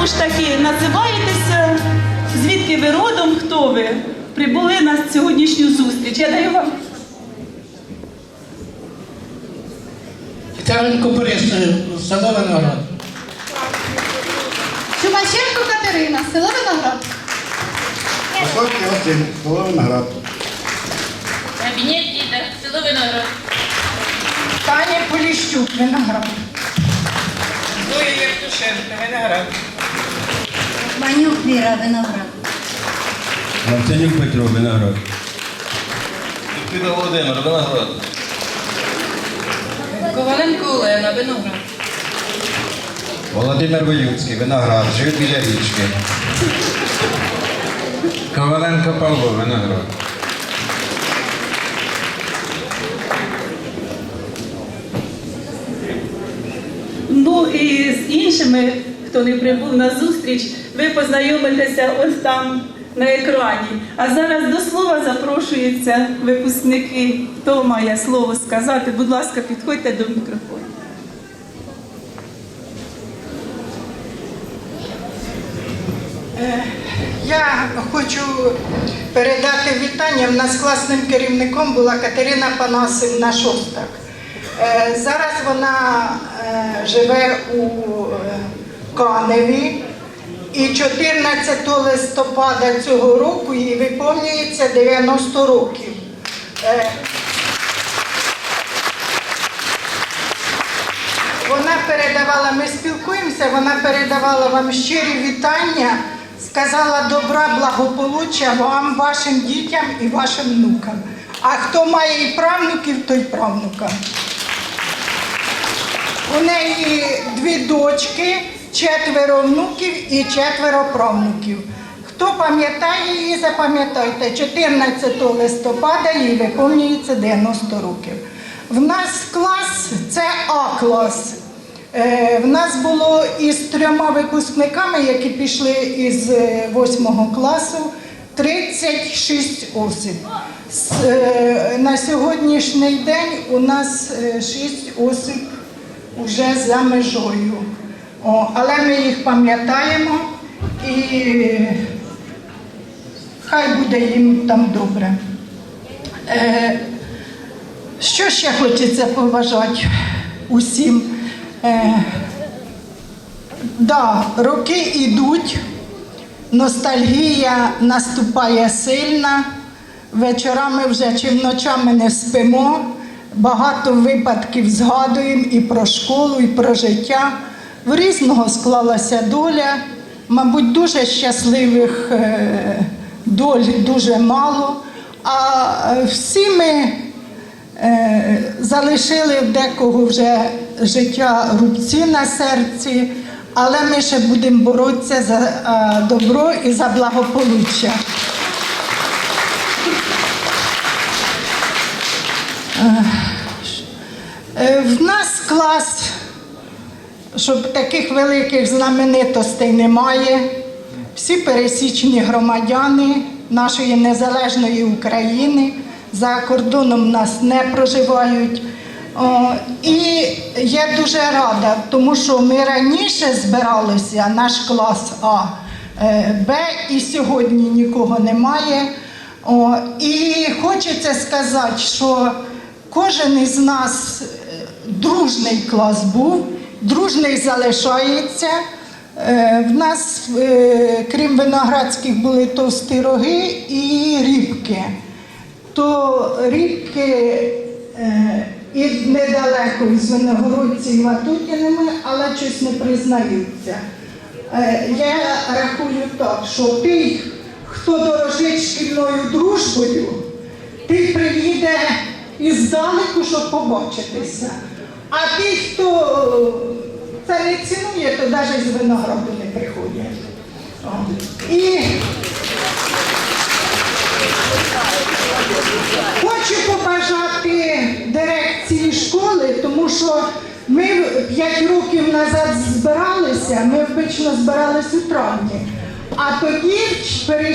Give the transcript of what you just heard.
знову ж таки називаєтеся, звідки ви родом, хто ви? Прибули на сьогоднішню зустріч. Я даю вам Тягненько Борис, село Виноград. Чумаченко Катерина, село Виноград. Високий Василь, село Виноград. Кабінет діда, село Виноград. Таня Поліщук, Виноград. Зоя Євтушенко, Виноград. Манюк Віра, Виноград. Марценюк Петро, Виноград. Піда Володимир, Виноград. Коваленко Олена, Виноград. Володимир Воюцький, Виноград, жив біля річки. Коваленко Павло, Виноград. Ну і з іншими, хто не прибув на зустріч, ви познайомитеся ось там на екрані. А зараз до слова запрошуються випускники. Хто має слово сказати? Будь ласка, підходьте до мікрофону. Я хочу передати вітання. В нас класним керівником була Катерина Панасівна Шостак. Е, Зараз вона е, живе у е, Каневі. І 14 листопада цього року їй виповнюється 90 років. Е, Вона передавала, ми спілкуємося, вона передавала вам щирі вітання, сказала добра, благополуччя вам, вашим дітям і вашим внукам. А хто має і правнуків, то й правнукам. У неї дві дочки, четверо внуків і четверо правнуків. Хто пам'ятає її, запам'ятайте, 14 листопада їй виповнюється 90 років. В нас клас це А-клас. Е, В нас було із трьома випускниками, які пішли із 8 класу, 36 осіб. Е, На сьогоднішній день у нас 6 осіб вже за межою. О, але ми їх пам'ятаємо і хай буде їм там добре. Е, що ще хочеться побажати усім? Е, да, роки йдуть, ностальгія наступає сильна, вечорами вже чи вночами не спимо, багато випадків згадуємо і про школу, і про життя. В різного склалася доля, мабуть, дуже щасливих е, доль дуже мало. А е, всі ми Е, залишили в декого вже життя рубці на серці, але ми ще будемо боротися за добро і за благополуччя. В нас клас, щоб таких великих знаменитостей немає. Всі пересічні громадяни нашої незалежної України за кордоном нас не проживають. І я дуже рада, тому що ми раніше збиралися, наш клас А, е, Б, і сьогодні нікого немає. І хочеться сказати, що кожен із нас е, дружний клас був, дружний залишається. Е, В нас, е, крім виноградських, були товсті роги і рібки. То рібки е, і недалеко із виногородців Ватутіними, але щось не признаються. Я рахую так, що той, хто дорожить шкільною дружбою, ти приїде іздалеку, щоб побачитися. А ті, хто це не цінує, то навіть з винограду не приходять. І хочу побажати дирекції школи, тому що ми 5 років назад збиралися, ми обично збиралися у травні, а тоді перейшли.